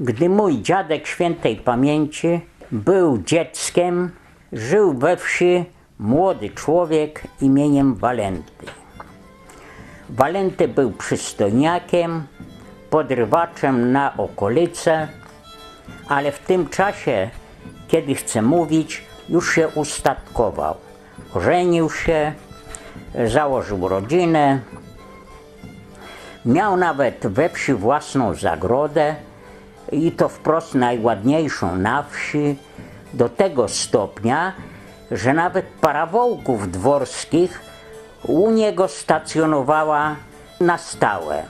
Gdy mój dziadek świętej pamięci był dzieckiem, żył we wsi młody człowiek imieniem Walenty. Walenty był przystojniakiem, podrywaczem na okolice, ale w tym czasie, kiedy chcę mówić, już się ustatkował. Żenił się, założył rodzinę, miał nawet we wsi własną zagrodę i to wprost najładniejszą na wsi, do tego stopnia, że nawet para wołków dworskich u niego stacjonowała na stałe.